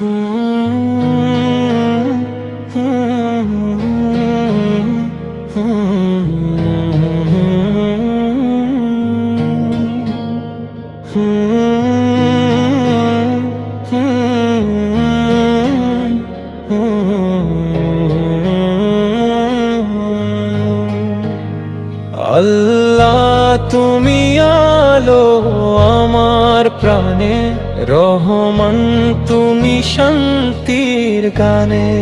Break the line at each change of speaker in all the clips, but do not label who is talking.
আল্লাহ তুমি আলো আমার প্রাণে। রহমান, তুমি শান্তির গানে।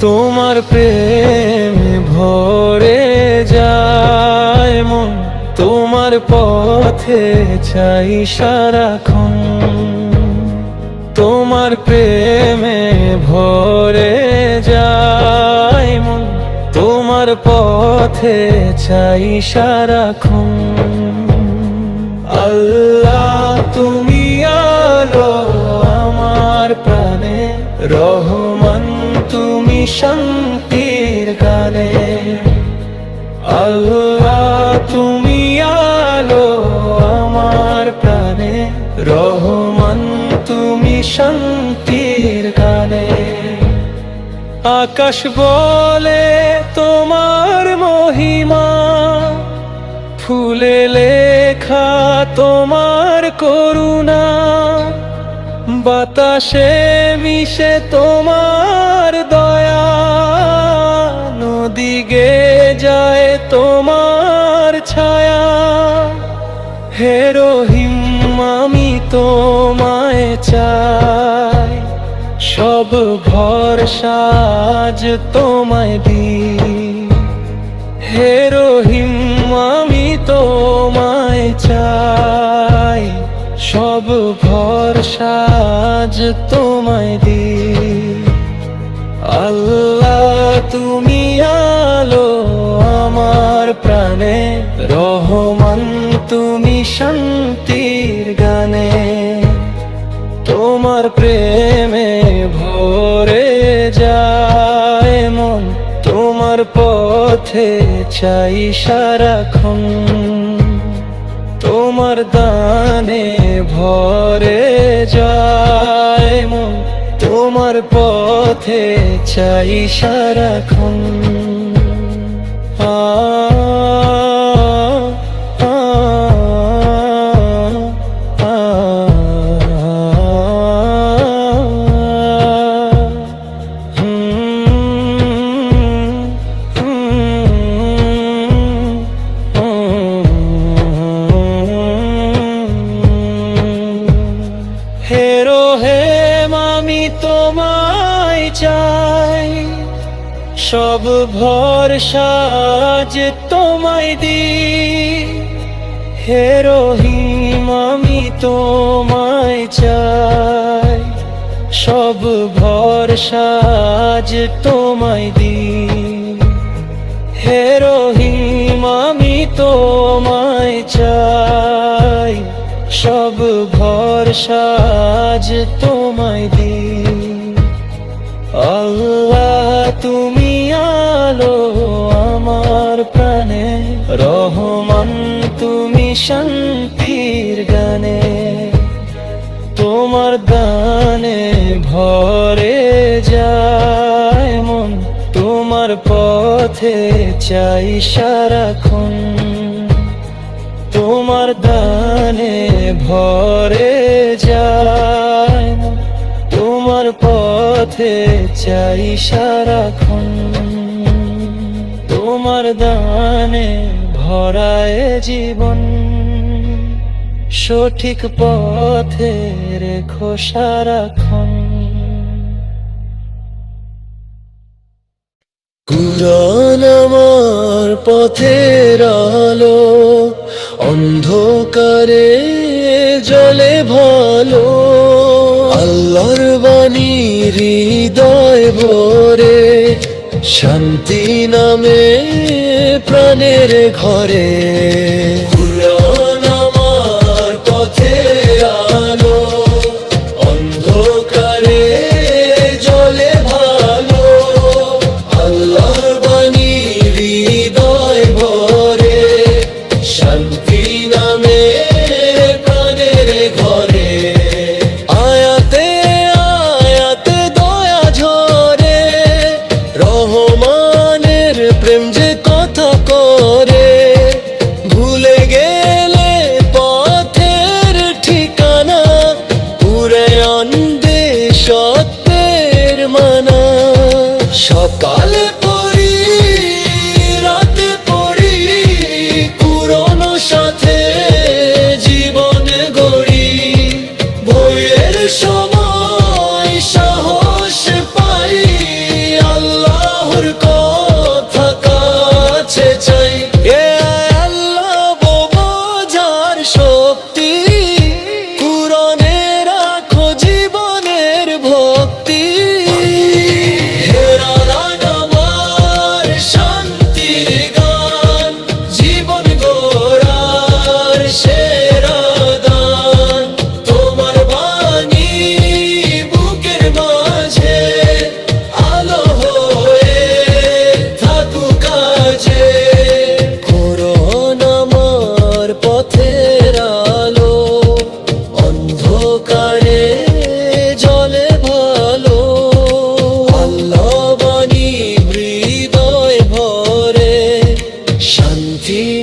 তোমার প্রেম ভরে যায় মন। তোমার পথে চাই সারাক্ষণ। তোমার প্রেমে ভরে যায় মন। তোমার পথে চাই সারাক্ষণ। আল্লাহ রহমান, তুমি শান্তির গানে। আল্লাহ, তুমি আলো আমার প্রাণে। রহমান, তুমি শান্তির গানে। আকাশ বলে তোমার মহিমা। ফুলে লেখা তোমার করুণা। বাতাসে মিশে তোমার দয়া। নদীগে যায় তোমার ছায়া। হে রহিম, আমি তোমায় চাই। সব ভরসা আজ তোমায় দি হে রহিম, আমি তোমায় চাই। আজ তোমায় দি আল্লাহ, তুমি আলো আমার প্রাণে। রহমান, তুমি শান্তির গানে। তোমার প্রেমে ভরে যায় মন। তোমার পথে চাই সারাক্ষণ। তোমার দানে ভরে যায় মন। তোমার পথে চাই সারাক্ষণ। আ তোমায় চাই। সব ভরসা যে তোমায় দি হে রহিম, আমি তোমায় চাই। সব ভরসা যে তোমায় দি হে রহিম, আমি তোমায় চাই। সব ভরসা যে তোমায় তুমি শান্তির গানে, তোমার দানে ভরে যায় মন, তোমার পথে চাই সারাক্ষণ। তোমার দানে ভরে যায় তোমার পথে চাই সারাক্ষণ। তোমার দানে ভরায় জীবন। সঠিক পথে রেখো সারাক্ষণ। কুরআন আমার পথের আলো, অন্ধকারে জলে ভালো। আল্লাহর বাণী হৃদয় ভরে, শান্তি নামে প্রাণের ঘরে।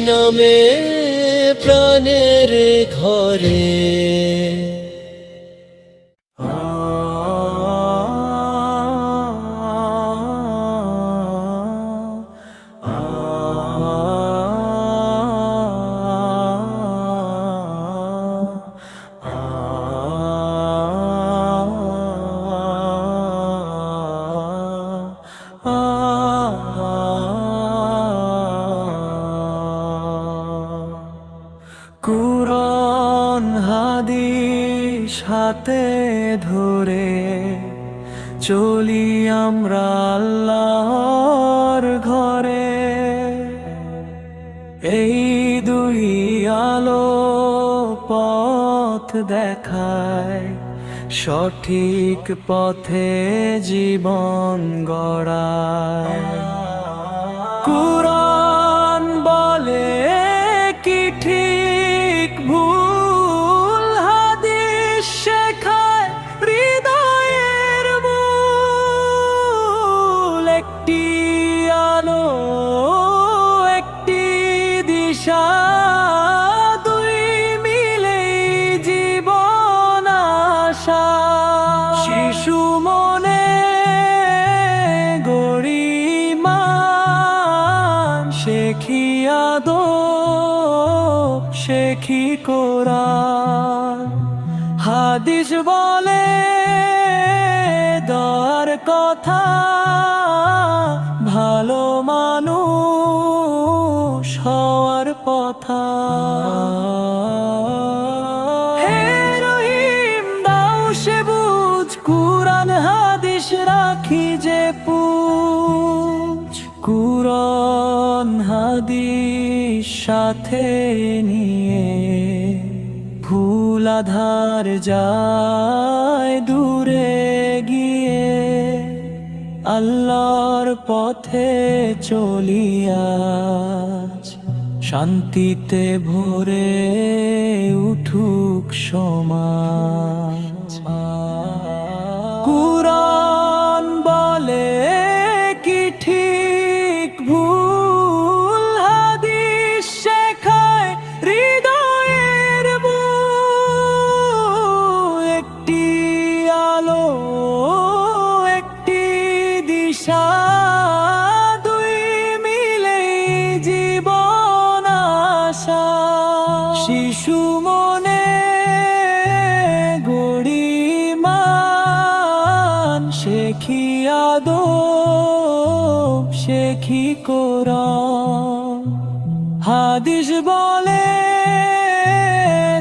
নামে প্রাণের ঘরে। আমরা
আল্লাহর ঘরে, এই দুই আলো পথ দেখায়, সঠিক পথে জীবন গড়ায়। কুরআন বলে কিঠি পাখি কোরা হাদিস বলে দর কথা ভালো মানুষ হওয়ার কথা সাথে নিয়ে ভুলাধার যায় দূরে গিয়ে আল্লাহর পথে চলিয়াজ শান্তিতে ভরে উঠুক সমাজ। বলে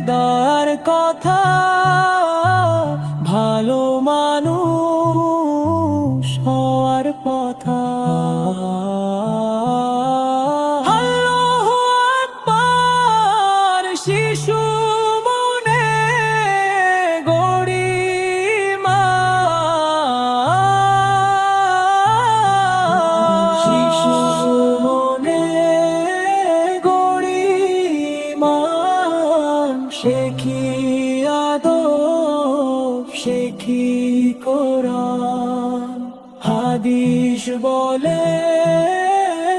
দার কথা ভালো মা বলে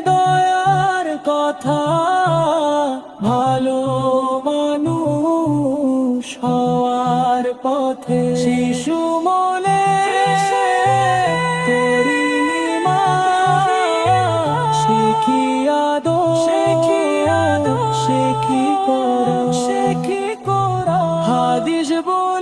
দয়ার কথা ভালো মানুষ হওয়ার পথে। শিশু মনে শিখিয়া দো শিখি করো? হাদিস বল